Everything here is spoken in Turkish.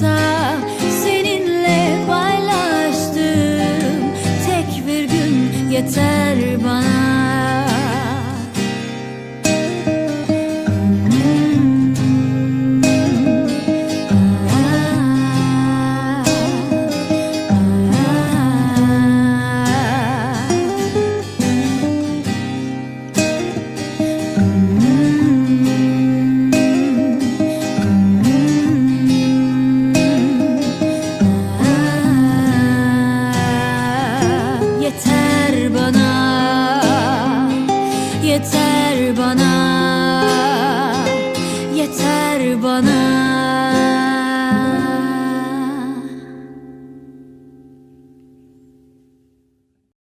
çatsa Seninle paylaştığım tek bir gün yeter bana Yeter bana